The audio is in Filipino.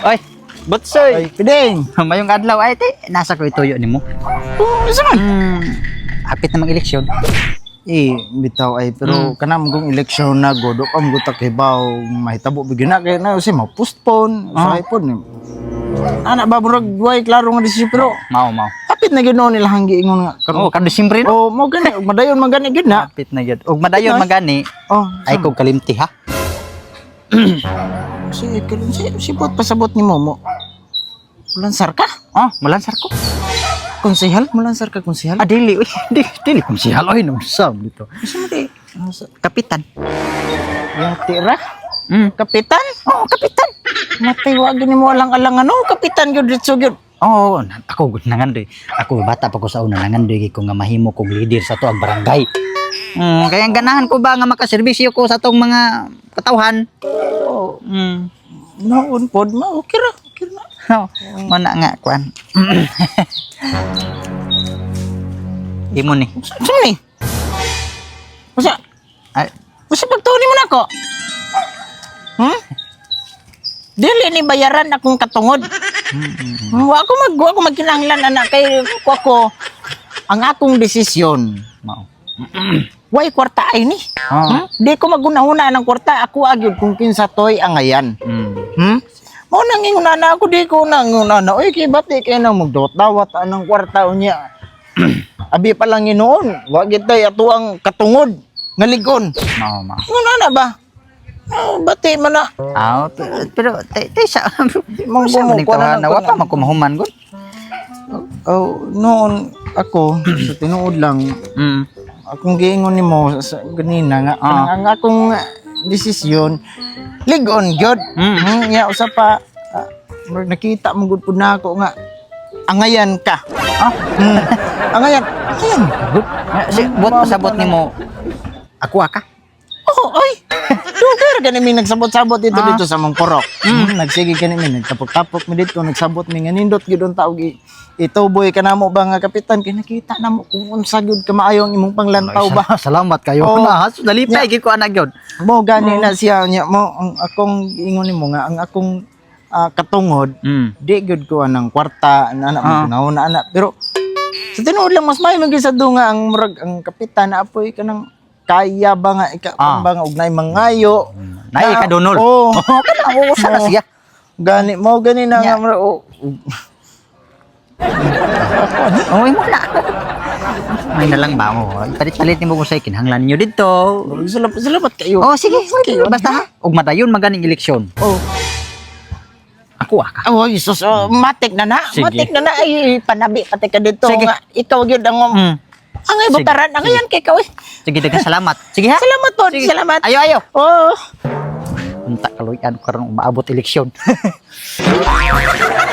Oy, Butsoy. Ay, pideng. Mayong adlaw ay te, nasa ko ituyo nimo. Oh, isa man. Hmm, hapit na mag-eleksyon. Eh, bitaw ay pero kanam kung eleksyon na go do kam go takibaw mahitabo bigyan na kay na si mo postpone Ah. sa ipon. Ana ba murag way klaro nga desisyon pero Mao, mao. hapit na ginoon nila hanggi ingon nga Oh, kada Disyembre no. Oh, mo gani madayon man gani gid na. Hapit na gyud. Ug madayon Ay. magani, Oh, ay kog kalimti ha. Si kalun si sibot pasabot ni Momo. Mulansar ka? Oh, mulansar ko. Konsehal? Mulansar ka konsehal? Ah, dili, uy, dili, dili kung si Haloy nung sab dito. Mo di? Kapitan. Yang tira? Mm. Kapitan? Oh, kapitan. Matay wa gini mo alang-alang ano? Kapitan gyud ditso gyud. Na- ako gud nangandoy. Ako bata pa ko sa una nangandoy ko nga mahimo kog leader sa to ang barangay. Mm, kaya ganahan ko ba nga makaserbisyo ko sa tong mga katawhan. Oh, Mm. naon pod ma okay ra. Okay ra. No, mana nga kwan. Imo ni. Sa ni? Masa? Ay, Masa pagtuon mo nako? Hmm? Dili ni bayaran akong katungod. Wa ako mag ako magkinahanglan anak kay ko ako ang akong desisyon. mao. Way kwarta ay ni. Oh. Hmm? Di ko magunahuna ng kwarta ako agyud kung kinsa toy angayan. Mm. Hmm? Mo nang inguna na ako di ko nang inguna na. Oy kay bati kay nang magdawat-dawat anang kwarta unya. Abi pa lang inoon. Wa gitay ato ang katungod nga ligon. Mao, mao. Nguna na ba? Oh, bati man na. Ah, pero, pero te, te sa maning bumuko na wa pa kunan. man ko mahuman gud. Oh, noon ako sa tinuod lang Mm. Akong giingon nimo sa ganina nga Ah. ang, ang akong desisyon ligon gyud. Mm. Hmm, ya usa pa ah, murag nakita mo gud pud nako nga angayan ka. Ah, Hmm. angayan. Angayan. Good. si buat pasabot nimo. Ako ka. Oh, ay. Dugar gani mi nagsabot-sabot dito Ah. dito sa mong porok. Mm. Nagsige gani mi nagtapok-tapok mi dito nagsabot mi nga nindot gyud ang taog i- ituboy ka namo ba nga kapitan kay nakita namo kung unsa gyud ka maayo ang imong panglantaw ba. Salamat kayo. Oh. Na, has dalipay gid ko anak gyud. Mo gani na siya nya mo ang akong ingon nimo nga ang akong ah, katungod Mm. di gyud ko anang kwarta na anak Ah. mo na anak pero sa tinuod lang mas may maging sa dunga ang murag ang kapitan na apoy kanang kaya ba nga ika Ah. ba nga ugnay mangayo Nay ka donol. oh kana mo sa siya. gani mo gani na nga oh, Oh, imo na. May na lang ba mo? Palit-palit nimo sa kinahanglan niyo dito. oh, salamat salamat kayo Oh, sige, sige. Basta ha. Ug madayon maganing eleksyon. oh Ako ah, ka. Oh, Jesus, oh, matik na na. Sige. Matik na na. Ay, panabi pati ka dito. Sige. Nga, ikaw yun ang... Mm. Ang ay Sige. butaran. Ang yan kay ikaw eh. Sige, daghang salamat. Sige ha. Salamat po. Salamat. Ayo, ayo. Oh. Unta kaloyan ko karon umaabot eleksyon.